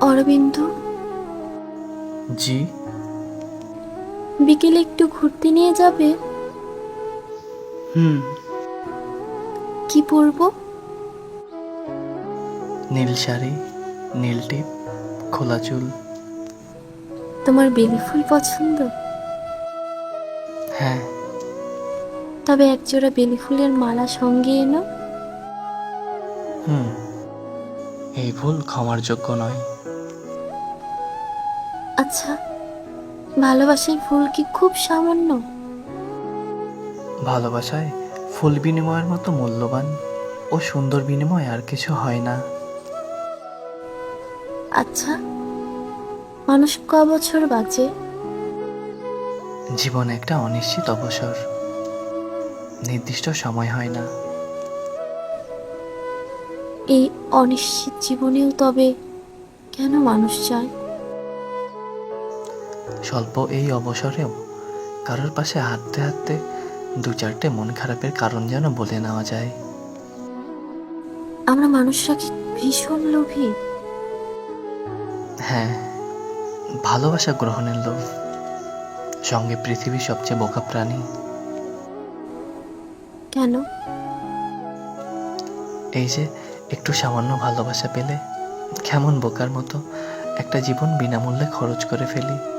অরবিন্দ। জি। বিকেলে একটু ঘুরতে নিয়ে যাবে? হুম। কি পরবো? নীল শাড়ি নীল টিপ খোলা চুল। তোমার বেলি ফুল পছন্দ? হ্যাঁ। তবে একজোড়া বেলি ফুলের মালা সঙ্গে এনো। হুম। এই ভুল ক্ষমার যোগ্য নয়। আচ্ছা ভালোবাসার ফুল কি খুব সামান্য? ভালোবাসায় ফুল বিনিময়ের মতো মূল্যবান ও সুন্দর বিনিময় আর কিছু হয় না। আচ্ছা মানুষ ক বছর বাঁচে? জীবন একটা অনিশ্চিত অবসর। নির্দিষ্ট সময় হয় না। এই অনিশ্চিত জীবনেও তবে কেন মানুষ চায়? স্বল্প এই অবসরেও কারোর পাশে হাঁটতে হাঁটতে দু চারটে মন খারাপের কারণ যেন বলে নেওয়া যায়। আমরা মানুষরা কি ভীষণ লোভী। হ্যাঁ ভালোবাসা গ্রহণের লোভ। সঙ্গে পৃথিবীর সবচেয়ে বোকা প্রাণী। কেন? এই যে একটু সামান্য ভালোবাসা পেলে কেমন বোকার মতো একটা জীবন বিনামূল্যে খরচ করে ফেলি।